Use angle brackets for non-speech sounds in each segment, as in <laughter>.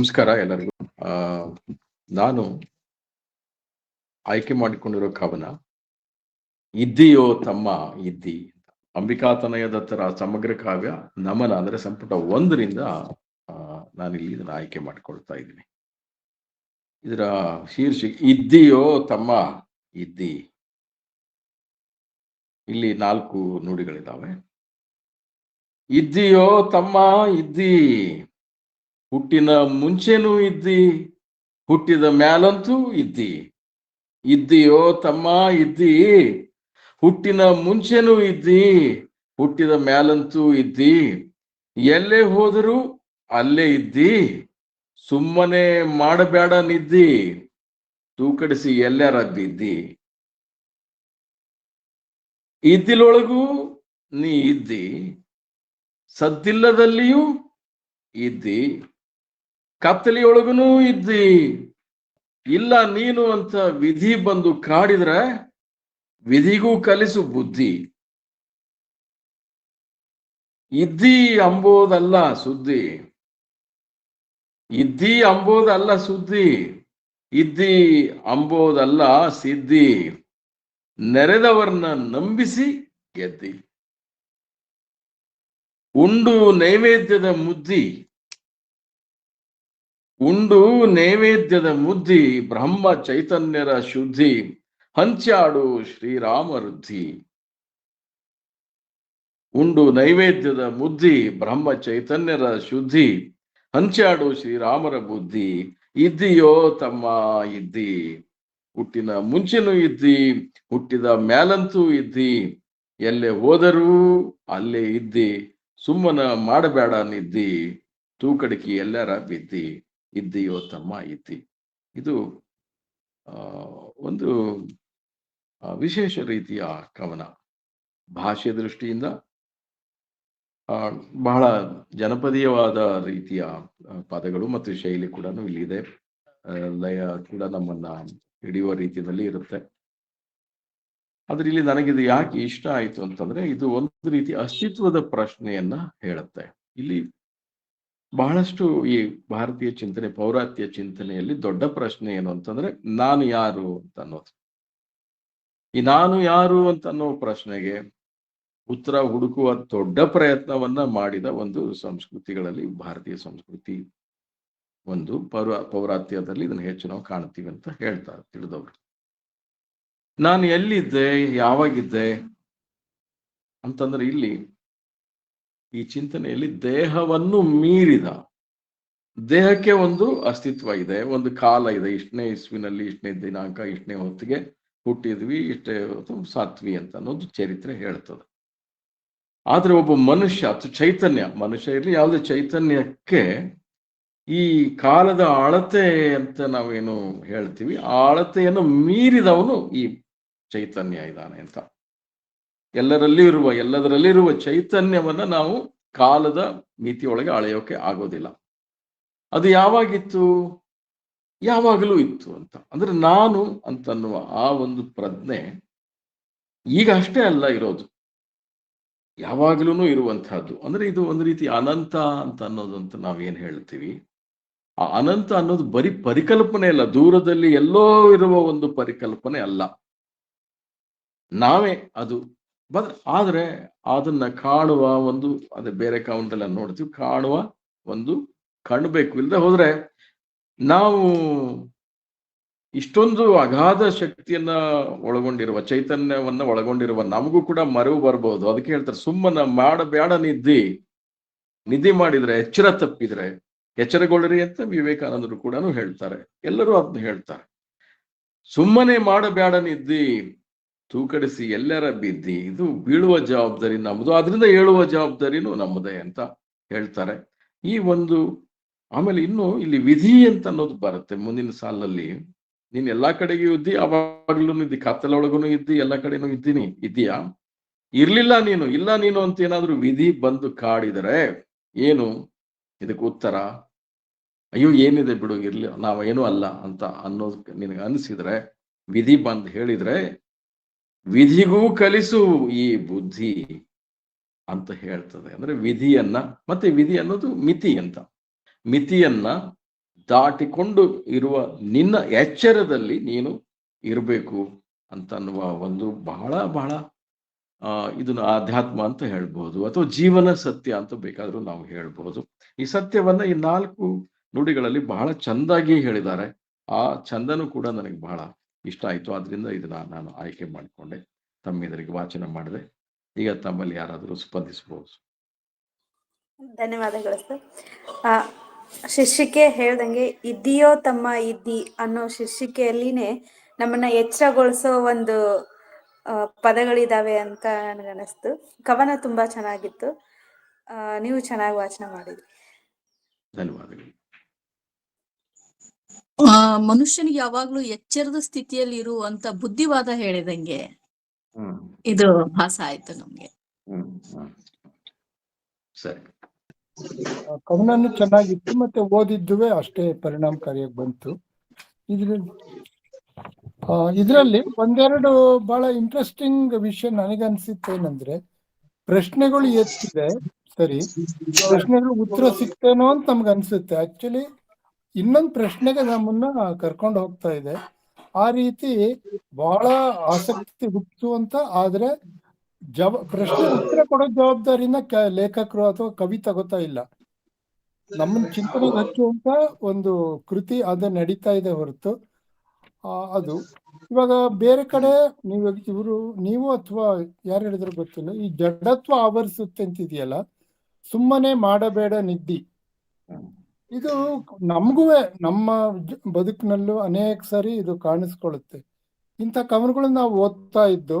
ನಮಸ್ಕಾರ ಎಲ್ಲರಿಗೂ. ನಾನು ಆಯ್ಕೆ ಮಾಡಿಕೊಂಡಿರೋ ಕವನ, ಇದ್ದಿಯೋ ತಮ್ಮ ಇದ್ದಿ ಅಂಬಿಕಾತನಯ ದತ್ತರ ಸಮಗ್ರ ಕಾವ್ಯ ನಮನ ಅಂದ್ರೆ ಸಂಪುಟ ಒಂದರಿಂದ ನಾನಿಲ್ಲಿ ಇದನ್ನ ಆಯ್ಕೆ ಮಾಡಿಕೊಳ್ತಾ ಇದ್ದೀನಿ. ಇದರ ಶೀರ್ಷಿಕೆ, ಇದ್ದಿಯೋ ತಮ್ಮ ಇದ್ದಿ. ಇಲ್ಲಿ ನಾಲ್ಕು ನುಡಿಗಳಿದ್ದಾವೆ ಇದ್ದಿಯೋ ತಮ್ಮ ಇದ್ದಿ. ಹುಟ್ಟಿನ ಮುಂಚೆನೂ ಇದ್ದಿ, ಹುಟ್ಟಿದ ಮ್ಯಾಲಂತೂ ಇದ್ದಿ. ಇದ್ದೀಯೋ ತಮ್ಮ, ಇದ್ದಿ. ಹುಟ್ಟಿನ ಮುಂಚೆನೂ ಇದ್ದಿ, ಹುಟ್ಟಿದ ಮ್ಯಾಲಂತೂ ಇದ್ದಿ. ಎಲ್ಲೇ ಹೋದರೂ ಅಲ್ಲೇ ಇದ್ದಿ. ಸುಮ್ಮನೆ ಮಾಡಬೇಡ ನಿದ್ದಿ. ತೂಕಡಿಸಿ ಎಲ್ಲರ ಬಿದ್ದಿ. ಇದ್ದಿಲೊಳಗೂ ನೀ ಇದ್ದಿ. ಸದ್ದಿಲ್ಲದಲ್ಲಿಯೂ ಇದ್ದಿ. ಕತ್ತಲಿಯೊಳಗುನೂ ಇದ್ದಿ. ಇಲ್ಲ ನೀನು ಅಂತ ವಿಧಿ ಬಂದು ಕಾಡಿದ್ರೆ ವಿಧಿಗೂ ಕಲಿಸು ಬುದ್ಧಿ. ಇದ್ದಿ ಅಂಬೋದಲ್ಲ ಸುದ್ದಿ. ಇದ್ದಿ ಅಂಬೋದಲ್ಲ ಸುದ್ದಿ. ಇದ್ದಿ ಅಂಬೋದಲ್ಲ ಸಿದ್ಧಿ. ನೆರೆದವರನ್ನ ನಂಬಿಸಿ ಗೆದ್ದಿ. ಉಂಡು ನೈವೇದ್ಯದ ಮುದ್ದಿ. ಉಂಡು ನೈವೇದ್ಯದ ಮುದ್ದಿ, ಬ್ರಹ್ಮ ಚೈತನ್ಯರ ಶುದ್ಧಿ ಹಂಚಾಡು ಶ್ರೀರಾಮ ವೃದ್ಧಿ. ಉಂಡು ನೈವೇದ್ಯದ ಮುದ್ದಿ, ಬ್ರಹ್ಮ ಚೈತನ್ಯರ ಶುದ್ಧಿ ಹಂಚಾಡು ಶ್ರೀರಾಮರ ಬುದ್ಧಿ. ಇದ್ದೀಯೋ ತಮ್ಮ ಇದ್ದಿ. ಹುಟ್ಟಿನ ಮುಂಚೆನೂ ಇದ್ದಿ, ಹುಟ್ಟಿದ ಮ್ಯಾಲಂತೂ ಇದ್ದಿ. ಎಲ್ಲೇ ಹೋದರೂ ಅಲ್ಲೇ ಇದ್ದಿ. ಸುಮ್ಮನ ಮಾಡಬೇಡ ನಿದ್ದಿ. ತೂಕಡಿಕಿ ಎಲ್ಲರ ಬಿದ್ದಿ. ಇದ್ದೀಯೋ ತಮ್ಮ ಇತಿ ಇದು ಒಂದು ವಿಶೇಷ ರೀತಿಯ ಕವನ. ಭಾಷೆ ದೃಷ್ಟಿಯಿಂದ ಬಹಳ ಜನಪದೀಯವಾದ ರೀತಿಯ ಪದಗಳು ಮತ್ತು ಶೈಲಿ ಕೂಡ ಇಲ್ಲಿದೆ. ಲಯ ಕೂಡ ನಮ್ಮನ್ನ ಹಿಡಿಯುವ ರೀತಿಯಲ್ಲಿ ಇರುತ್ತೆ. ಆದ್ರೆ ಇಲ್ಲಿ ನನಗಿದು ಯಾಕೆ ಇಷ್ಟ ಆಯ್ತು ಅಂತಂದ್ರೆ, ಇದು ಒಂದು ರೀತಿ ಅಸ್ತಿತ್ವದ ಪ್ರಶ್ನೆಯನ್ನ ಹೇಳುತ್ತೆ. ಇಲ್ಲಿ ಬಹಳಷ್ಟು ಈ ಭಾರತೀಯ ಚಿಂತನೆ, ಪೌರಾತ್ಯ ಚಿಂತನೆಯಲ್ಲಿ ದೊಡ್ಡ ಪ್ರಶ್ನೆ ಏನು ಅಂತಂದ್ರೆ, ನಾನು ಯಾರು ಅಂತ ಅನ್ನೋದು. ಈ ನಾನು ಯಾರು ಅಂತ ಅನ್ನೋ ಪ್ರಶ್ನೆಗೆ ಉತ್ತರ ಹುಡುಕುವ ದೊಡ್ಡ ಪ್ರಯತ್ನವನ್ನ ಮಾಡಿದ ಒಂದು ಸಂಸ್ಕೃತಿಗಳಲ್ಲಿ, ಭಾರತೀಯ ಸಂಸ್ಕೃತಿ ಒಂದು ಪೌರ, ಪೌರಾತ್ಯದಲ್ಲಿ ಇದನ್ನ ಹೆಚ್ಚು ನಾವು ಕಾಣ್ತೀವಿ ಅಂತ ಹೇಳ್ತಾರೆ ತಿಳಿದವರು. ನಾನು ಎಲ್ಲಿದ್ದೆ, ಯಾವಾಗಿದ್ದೆ ಅಂತಂದ್ರೆ ಇಲ್ಲಿ ಈ ಚಿಂತನೆಯಲ್ಲಿ ದೇಹವನ್ನು ಮೀರಿದ, ದೇಹಕ್ಕೆ ಒಂದು ಅಸ್ತಿತ್ವ ಇದೆ, ಒಂದು ಕಾಲ ಇದೆ. ಇಷ್ಟನೇ ಇಸ್ವಿನಲ್ಲಿ, ಇಷ್ಟನೇ ದಿನಾಂಕ, ಇಷ್ಟನೇ ಹೊತ್ತಿಗೆ ಹುಟ್ಟಿದ್ವಿ, ಇಷ್ಟೇ ಸಾತ್ವಿ ಅಂತ ಅನ್ನೋದು ಚರಿತ್ರೆ ಹೇಳ್ತದೆ. ಆದ್ರೆ ಒಬ್ಬ ಮನುಷ್ಯ ಅಥವಾ ಚೈತನ್ಯ, ಮನುಷ್ಯ ಇರಲಿ, ಯಾವುದೇ ಚೈತನ್ಯಕ್ಕೆ ಈ ಕಾಲದ ಅಳತೆ ಅಂತ ನಾವೇನು ಹೇಳ್ತೀವಿ, ಆ ಅಳತೆಯನ್ನು ಮೀರಿದವನು ಈ ಚೈತನ್ಯ ಇದ್ದಾನೆ ಅಂತ. ಎಲ್ಲರಲ್ಲಿ ಇರುವ ಎಲ್ಲದರಲ್ಲಿ ಇರುವ ಚೈತನ್ಯವನ್ನ ನಾವು ಕಾಲದ ಮಿತಿಯೊಳಗೆ ಅಳೆಯೋಕೆ ಆಗೋದಿಲ್ಲ. ಅದು ಯಾವಾಗಿತ್ತು? ಯಾವಾಗಲೂ ಇತ್ತು ಅಂತ. ಅಂದ್ರೆ ನಾನು ಅಂತನ್ನುವ ಆ ಒಂದು ಪ್ರಜ್ಞೆ ಈಗ ಅಷ್ಟೇ ಅಲ್ಲ ಇರೋದು. ಯಾವಾಗಲೂ ಇರುವಂತಹದ್ದು. ಅಂದ್ರೆ ಇದು ಒಂದು ರೀತಿ ಅನಂತ ಅಂತ ಅನ್ನೋದು ಅಂತ ನಾವೇನ್ ಹೇಳ್ತೀವಿ? ಆ ಅನಂತ ಅನ್ನೋದು ಬರೀ ಪರಿಕಲ್ಪನೆ ಅಲ್ಲ. ದೂರದಲ್ಲಿ ಎಲ್ಲೋ ಇರುವ ಒಂದು ಪರಿಕಲ್ಪನೆ ಅಲ್ಲ. ನಾವೇ ಅದು ಬಟ್ ಆದರೆ ಅದನ್ನ ಕಾಣುವ ಒಂದು, ಅದೇ ಬೇರೆ ಕೌಂಟೆಲ್ಲ ನೋಡ್ತೀವಿ, ಕಾಣುವ ಒಂದು ಕಾಣಬೇಕು ಇಲ್ಲದೆ ಹೋದ್ರೆ ನಾವು ಇಷ್ಟೊಂದು ಅಗಾಧ ಶಕ್ತಿಯನ್ನ ಒಳಗೊಂಡಿರುವ, ಚೈತನ್ಯವನ್ನ ಒಳಗೊಂಡಿರುವ ನಮಗೂ ಕೂಡ ಮರವು ಬರ್ಬೋದು. ಅದಕ್ಕೆ ಹೇಳ್ತಾರೆ, ಸುಮ್ಮನ ಮಾಡಬೇಡ ನಿದ್ದಿ ನಿದ್ದೆ ಮಾಡಿದ್ರೆ, ಎಚ್ಚರ ತಪ್ಪಿದ್ರೆ, ಎಚ್ಚರಗೊಳ್ಳಿರಿ ಅಂತ ವಿವೇಕಾನಂದರು ಕೂಡ ಹೇಳ್ತಾರೆ. ಎಲ್ಲರೂ ಅದನ್ನ ಹೇಳ್ತಾರೆ. ಸುಮ್ಮನೆ ಮಾಡಬೇಡ ನಿದ್ದಿ ತೂಕಡಿಸಿ ಎಲ್ಲರ ಬಿದ್ದಿ ಇದು ಬೀಳುವ ಜವಾಬ್ದಾರಿ ನಮ್ಮದು ಅದರಿಂದ ಏಳುವ ಜವಾಬ್ದಾರಿನೂ ನಮ್ಮದೇ ಅಂತ ಹೇಳ್ತಾರೆ. ಈ ಒಂದು ಆಮೇಲೆ ಇನ್ನು ಇಲ್ಲಿ ವಿಧಿ ಅಂತ ಅನ್ನೋದು ಬರುತ್ತೆ. ಮುಂದಿನ ಸಾಲಲ್ಲಿ ನೀನ್ ಎಲ್ಲಾ ಕಡೆಗೂ ಇದ್ದಿ, ಅವಾಗ್ಲೂ ಇದ್ದಿ ಕತ್ತಲೊಳಗೂ ಇದ್ದಿ, ಎಲ್ಲಾ ಕಡೆನೂ ಇದ್ದೀನಿ, ಇದ್ದೀಯಾ? ಇರ್ಲಿಲ್ಲ ನೀನು, ಇಲ್ಲ ನೀನು ಅಂತ ಏನಾದ್ರೂ ವಿಧಿ ಬಂದು ಕಾಡಿದರೆ ಏನು? ಇದಕ್ಕೆ ಉತ್ತರ, ಅಯ್ಯೋ ಏನಿದೆ ಬಿಡು, ಇರ್ಲಿ, ನಾವೇನು ಅಲ್ಲ ಅಂತ ಅನ್ನೋದು ನಿನಗೆ ಅನಿಸಿದ್ರೆ, ವಿಧಿ ಬಂದು ಹೇಳಿದ್ರೆ ವಿಧಿಗೂ ಕಲಿಸು ಈ ಬುದ್ಧಿ ಅಂತ ಹೇಳ್ತದೆ. ಅಂದ್ರೆ ವಿಧಿಯನ್ನ, ಮತ್ತೆ ವಿಧಿ ಅನ್ನೋದು ಮಿತಿ ಅಂತ. ಮಿತಿಯನ್ನ ದಾಟಿಕೊಂಡು ಇರುವ ನಿನ್ನ ಎಚ್ಚರದಲ್ಲಿ ನೀನು ಇರಬೇಕು ಅಂತನ್ನುವ ಒಂದು ಬಹಳ ಬಹಳ ಇದನ್ನು ಆಧ್ಯಾತ್ಮ ಅಂತ ಹೇಳ್ಬೋದು. ಅಥವಾ ಜೀವನ ಸತ್ಯ ಅಂತ ಬೇಕಾದರೂ ನಾವು ಹೇಳ್ಬೋದು. ಈ ಸತ್ಯವನ್ನ ಈ ನಾಲ್ಕು ನುಡಿಗಳಲ್ಲಿ ಬಹಳ ಚಂದಾಗಿ ಹೇಳಿದ್ದಾರೆ. ಆ ಚಂದನು ಕೂಡ ನನಗೆ ಬಹಳ ಇಷ್ಟ ಆಯಿತು. ಅದರಿಂದ ಇದನ್ನ ನಾನು ಆಯ್ಕೆ ಮಾಡಿಕೊಂಡೆ. ತಮ್ಮಿದರಿಗೆ ವಾಚನ ಮಾಡಿದೆ. ಈಗ ತಮ್ಮಲ್ಲಿ ಯಾರಾದರೂ ಸ್ಪಂದಿಸಬಹುದು ಧನ್ಯವಾದಗಳು ಸರ್. ಶೀರ್ಷಿಕೆ ಹೇಳ್ದಂಗೆ ಇದೆಯೋ ತಮ್ಮ ಇದ್ದಿ ಅನ್ನೋ ಶೀರ್ಷಿಕೆಯಲ್ಲಿನೇ ನಮ್ಮನ್ನ ಎಚ್ಚರಗೊಳಿಸೋ ಒಂದು ಪದಗಳಿದಾವೆ ಅಂತ ನನಗನ್ನಿಸ್ತು. ಕವನ ತುಂಬಾ ಚೆನ್ನಾಗಿತ್ತು. ನೀವು ಚೆನ್ನಾಗಿ ವಾಚನ ಮಾಡಿದ್ರಿ. ಧನ್ಯವಾದಗಳು. ಆ <laughs> ಮನುಷ್ಯನಿಗೆ ಯಾವಾಗ್ಲೂ ಎಚ್ಚರದ ಸ್ಥಿತಿಯಲ್ಲಿ ಇರುವಂತ ಬುದ್ಧಿವಾದ ಹೇಳಿದಂಗೆ ಇದು ಭಾಸ ಆಯ್ತು ನಮ್ಗೆ. ಕವನನು ಚೆನ್ನಾಗಿತ್ತು ಮತ್ತೆ ಓದಿದ್ದುವೆ ಅಷ್ಟೇ ಪರಿಣಾಮಕಾರಿಯಾಗಿ ಬಂತು. ಇದ್ರಲ್ಲಿ ಆ, ಇದ್ರಲ್ಲಿ ಒಂದೆರಡು ಬಹಳ ಇಂಟ್ರೆಸ್ಟಿಂಗ್ ವಿಷಯ ನನಗನ್ಸಿತ್ತೇನಂದ್ರೆ ಪ್ರಶ್ನೆಗಳು ಎತ್ತಿದೆ ಸರಿ ಪ್ರಶ್ನೆಗಳು ಉತ್ತರ ಸಿಗ್ತೇನೋ ಅಂತ ನಮ್ಗೆ ಅನ್ಸುತ್ತೆ ಆಕ್ಚುಲಿ ಇನ್ನೊಂದು ಪ್ರಶ್ನೆಗೆ ನಮ್ಮನ್ನ ಕರ್ಕೊಂಡು ಹೋಗ್ತಾ ಇದೆ. ಆ ರೀತಿ ಬಹಳ ಆಸಕ್ತಿ ಹುಟ್ಟಿಸುವಂತ ಆದ್ರೆ ಜವ, ಪ್ರಶ್ನೆ ಉತ್ತರ ಕೊಡೋ ಜವಾಬ್ದಾರಿನ ಲೇಖಕರು ಅಥವಾ ಕವಿ ತಗೋತಾ ಇಲ್ಲ. ನಮ್ಮನ್ನ ಚಿಂತನೆಗೆ ಹಚ್ಚುವಂತ ಒಂದು ಕೃತಿ ಅದು ನಡೀತಾ ಇದೆ ಹೊರತು. ಅದು. ಇವಾಗ ಬೇರೆ ಕಡೆ ನೀವು, ಇವರು, ನೀವು ಅಥವಾ ಯಾರು ಹೇಳಿದ್ರು ಗೊತ್ತಿಲ್ಲ, ಈ ಜಡತ್ವ ಆವರಿಸುತ್ತೆ ಅಂತಿದೆಯಲ್ಲ, ಸುಮ್ಮನೆ ಮಾಡಬೇಡ ನಿದ್ದಿ. ಇದು ನಮಗೂ ನಮ್ಮ ಬದುಕಿನಲ್ಲೂ ಅನೇಕ ಸಾರಿ ಇದು ಕಾಣಿಸ್ಕೊಳ್ಳುತ್ತೆ. ಇಂಥ ಕವನಗಳನ್ನ ನಾವು ಓದ್ತಾ ಇದ್ದು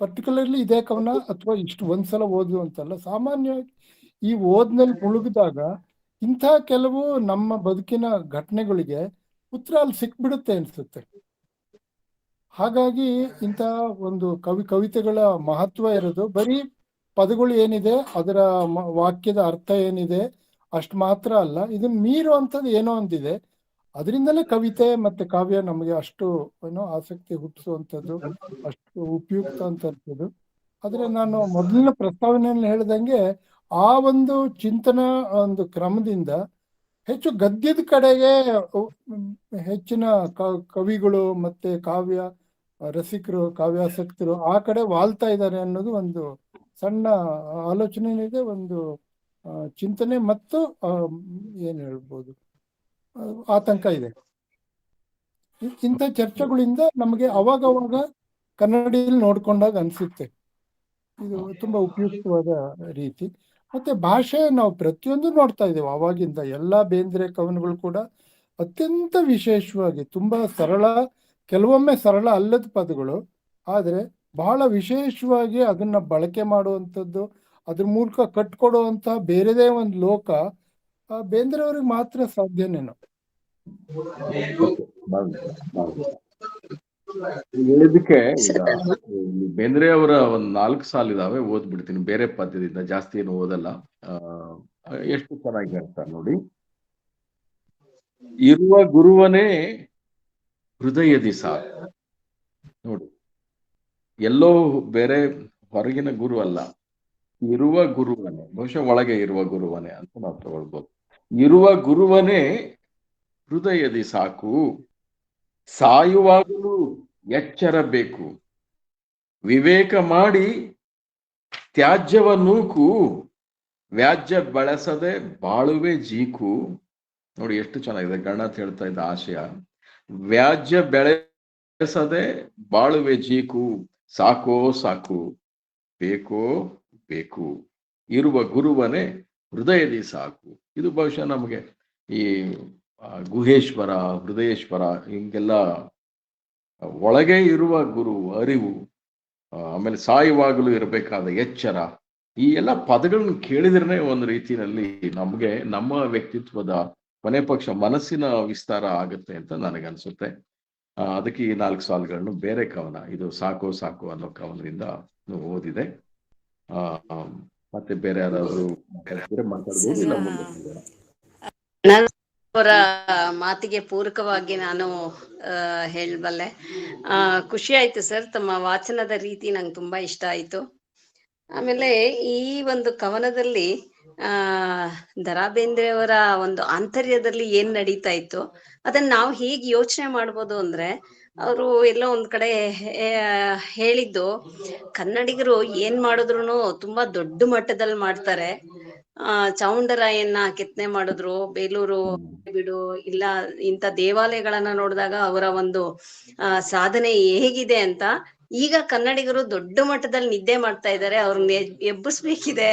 ಪರ್ಟಿಕ್ಯುಲರ್ಲಿ ಇದೇ ಕವನ ಅಥವಾ ಇಷ್ಟು ಒಂದ್ಸಲ ಓದು ಅಂತಲ್ಲ, ಸಾಮಾನ್ಯವಾಗಿ ಈ ಓದ್ನಲ್ಲಿ ಮುಳುಗಿದಾಗ ಇಂಥ ಕೆಲವು ನಮ್ಮ ಬದುಕಿನ ಘಟನೆಗಳಿಗೆ ಉತ್ತರ ಅಲ್ಲಿ ಸಿಕ್ಬಿಡುತ್ತೆ ಅನ್ಸುತ್ತೆ. ಹಾಗಾಗಿ ಇಂಥ ಒಂದು ಕವಿ, ಕವಿತೆಗಳ ಮಹತ್ವ ಇರೋದು ಬರೀ ಪದಗಳು ಏನಿದೆ, ಅದರ ವಾಕ್ಯದ ಅರ್ಥ ಏನಿದೆ ಅಷ್ಟು ಮಾತ್ರ ಅಲ್ಲ ಇದನ್ನ ಮೀರುವಂಥದ್ದು ಏನೋ ಒಂದಿದೆ. ಅದರಿಂದಲೇ ಕವಿತೆ ಮತ್ತೆ ಕಾವ್ಯ ನಮಗೆ ಅಷ್ಟು, ಏನೋ ಆಸಕ್ತಿ ಹುಟ್ಟಿಸುವಂಥದ್ದು ಅಷ್ಟು ಉಪಯುಕ್ತ ಅಂತದ್ದು ಆದ್ರೆ ನಾನು ಮೊದಲಿನ ಪ್ರಸ್ತಾವನೆಯಲ್ಲಿ ಹೇಳ್ದಂಗೆ ಆ ಒಂದು ಚಿಂತನಾ ಒಂದು ಕ್ರಮದಿಂದ ಹೆಚ್ಚು ಗದ್ಯದ ಕಡೆಗೆ ಹೆಚ್ಚಿನ ಕವಿಗಳು ಮತ್ತೆ ಕಾವ್ಯ, ರಸಿಕರು, ಕಾವ್ಯಾಸಕ್ತರು ಆ ಕಡೆ ವಾಲ್ತಾ ಇದ್ದಾರೆ ಅನ್ನೋದು ಒಂದು ಸಣ್ಣ ಆಲೋಚನೆ ಒಂದು ಚಿಂತನೆ ಮತ್ತು ಏನು ಹೇಳ್ಬೋದು ಆತಂಕ ಇದೆ. ಇಂಥ ಚರ್ಚೆಗಳಿಂದ ನಮಗೆ ಅವಾಗವಾಗ ಕನ್ನಡಿಯಲ್ಲಿ ನೋಡ್ಕೊಂಡಾಗ ಅನ್ಸುತ್ತೆ. ಇದು ತುಂಬಾ ಉಪಯುಕ್ತವಾದ ರೀತಿ. ಮತ್ತೆ ಭಾಷೆ ನಾವು ಪ್ರತಿಯೊಂದು ನೋಡ್ತಾ ಇದ್ದೇವೆ. ಅವಾಗಿಂದ ಎಲ್ಲಾ ಬೇಂದ್ರೆ ಕವನಗಳು ಕೂಡ ಅತ್ಯಂತ ವಿಶೇಷವಾಗಿ ತುಂಬಾ ಸರಳ, ಕೆಲವೊಮ್ಮೆ ಸರಳ ಅಲ್ಲದ ಪದಗಳು, ಆದ್ರೆ ಬಹಳ ವಿಶೇಷವಾಗಿ ಅದನ್ನ ಬಳಕೆ ಮಾಡುವಂಥದ್ದು ಅದ್ರ ಮೂಲಕ ಕಟ್ಕೊಡುವಂತ ಬೇರೆದೇ ಒಂದು ಲೋಕ ಆ, ಬೇಂದ್ರೆ ಅವ್ರಿಗೆ ಮಾತ್ರ ಸಾಧ್ಯನೇನೋ ಹೇಳಿದಕ್ಕೆ ಬೇಂದ್ರೆ ಅವರ ಒಂದ್ ನಾಲ್ಕು ಸಾಲ ಇದಾವೆ ಓದ್ಬಿಡ್ತೀನಿ. ಬೇರೆ ಪದ್ಯದಿಂದ ಜಾಸ್ತಿ ಏನು ಓದಲ್ಲ. ಆ ಎಷ್ಟು ಚೆನ್ನಾಗಿ ಹೇಳ್ತಾರೆ ನೋಡಿ. ಇರುವ ಗುರುವನೇ ಹೃದಯದಿ ಸಾಕು ನೋಡಿ. ಎಲ್ಲೋ ಬೇರೆ ಹೊರಗಿನ ಗುರು ಅಲ್ಲ. ಇರುವ ಗುರುವನೇ, ಬಹುಶಃ ಒಳಗೆ ಇರುವ ಗುರುವನೇ ಅಂತ ನಾವು ತಗೊಳ್ಬೋದು. ಇರುವ ಗುರುವನೇ ಹೃದಯದಿ ಸಾಕು, ಸಾಯುವಾಗಲೂ ಎಚ್ಚರ ಬೇಕು ವಿವೇಕ ಮಾಡಿ ತ್ಯಾಜ್ಯವ ನೂಕು, ವ್ಯಾಜ್ಯ ಬಳಸದೆ ಬಾಳುವೆ ಜೀಕು. ನೋಡಿ ಎಷ್ಟು ಚೆನ್ನಾಗಿದೆ ಗಣತ್ ಹೇಳ್ತಾ ಇದ್ದ ಆಶಯ. ವ್ಯಾಜ್ಯ ಬೆಳೆಸದೆ ಬಾಳುವೆ ಜೀಕು, ಸಾಕೋ ಸಾಕು, ಬೇಕೋ ಬೇಕು ಇರುವ ಗುರುವನೇ ಹೃದಯದಿ ಸಾಕು. ಇದು ಬಹುಶಃ ನಮಗೆ ಈ ಗುಹೇಶ್ವರ, ಹೃದಯೇಶ್ವರ ಹಿಂಗೆಲ್ಲ ಒಳಗೆ ಇರುವ ಗುರು, ಅರಿವು ಆಮೇಲೆ ಸಾಯುವಾಗಲೂ ಇರಬೇಕಾದ ಎಚ್ಚರ, ಈ ಎಲ್ಲ ಪದಗಳನ್ನ ಕೇಳಿದ್ರೇ ಒಂದು ರೀತಿಯಲ್ಲಿ ನಮಗೆ ನಮ್ಮ ವ್ಯಕ್ತಿತ್ವದ ಕೊನೆ ಪಕ್ಷ ಮನಸ್ಸಿನ ವಿಸ್ತಾರ ಆಗುತ್ತೆ ಅಂತ ನನಗನ್ಸುತ್ತೆ. ಅದಕ್ಕೆ ಈ ನಾಲ್ಕು ಸಾಲುಗಳನ್ನು ಬೇರೆ ಕವನ, ಇದು ಸಾಕು ಸಾಕು ಅನ್ನೋ ಕವನದಿಂದ ಓದಿದೆ. ಮತ್ತೆ ಬೇರೆ ಯಾರಾದ್ರೂ ಮಾತಾಡಬಹುದು ಅವರ ಮಾತಿಗೆ ಪೂರಕವಾಗಿ ನಾನು ಹೇಳಬಲ್ಲೆ. ಆ, ಖುಷಿ ಆಯ್ತು ಸರ್ ತಮ್ಮ ವಾಚನದ ರೀತಿ ನಂಗೆ ತುಂಬಾ ಇಷ್ಟ ಆಯ್ತು. ಆಮೇಲೆ ಈ ಒಂದು ಕವನದಲ್ಲಿ ಆ ದರಾ ಬೇಂದ್ರೆಯವರ ಒಂದು ಆಂತರ್ಯದಲ್ಲಿ ಏನ್ ನಡೀತಾ ಇತ್ತು ಅದನ್ನ ನಾವು ಹೇಗ್ ಯೋಚನೆ ಮಾಡ್ಬೋದು ಅಂದ್ರೆ ಅವರು ಎಲ್ಲೋ ಒಂದ್ ಕಡೆ ಹೇಳಿದ್ದು, ಕನ್ನಡಿಗರು ಏನ್ ಮಾಡಿದ್ರು ತುಂಬಾ ದೊಡ್ಡ ಮಟ್ಟದಲ್ಲಿ ಮಾಡ್ತಾರೆ. ಆ ಚೌಂಡರಾಯನ್ನ ಕೆತ್ತನೆ ಮಾಡಿದ್ರು, ಬೇಲೂರು ಬಿಡು, ಇಲ್ಲ ಇಂತ ದೇವಾಲಯಗಳನ್ನ ನೋಡಿದಾಗ ಅವರ ಒಂದು ಸಾಧನೆ ಹೇಗಿದೆ ಅಂತ, ಈಗ ಕನ್ನಡಿಗರು ದೊಡ್ಡ ಮಟ್ಟದಲ್ಲಿ ನಿದ್ದೆ ಮಾಡ್ತಾ ಇದ್ದಾರೆ ಅವ್ರನ್ನ ಎಬ್- ಎಬ್ಬಿಸ್ಬೇಕಿದೆ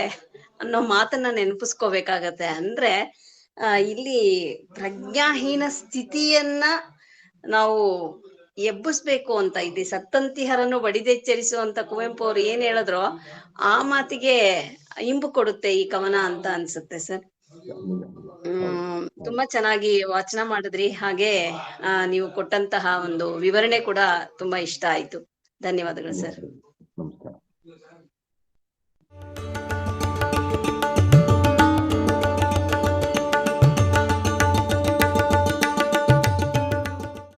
ಅನ್ನೋ ಮಾತನ್ನ ನೆನಪಿಸ್ಕೋಬೇಕಾಗತ್ತೆ. ಅಂದ್ರೆ ಇಲ್ಲಿ ಪ್ರಜ್ಞಾಹೀನ ಸ್ಥಿತಿಯನ್ನ ನಾವು ಎಬ್ಬಿಸ್ಬೇಕು ಅಂತ ಇದೆ. ಸತ್ತಂತಿಹರನ್ನು ಬಡಿದೆಚ್ಚರಿಸುವಂತ ಕುವೆಂಪು ಅವ್ರು ಏನ್ ಹೇಳಿದ್ರು? ಆ ಮಾತಿಗೆ ಇಂಬು ಕೊಡುತ್ತೆ ಈ ಕವನ ಅಂತ ಅನ್ಸುತ್ತೆ ಸರ್. ತುಂಬಾ ಚೆನ್ನಾಗಿ ವಾಚನ ಮಾಡಿದ್ರಿ. ಹಾಗೆ ನೀವು ಕೊಟ್ಟಂತಹ ಒಂದು ವಿವರಣೆ ಕೂಡ ತುಂಬಾ ಇಷ್ಟ ಆಯ್ತು. ಧನ್ಯವಾದಗಳು ಸರ್.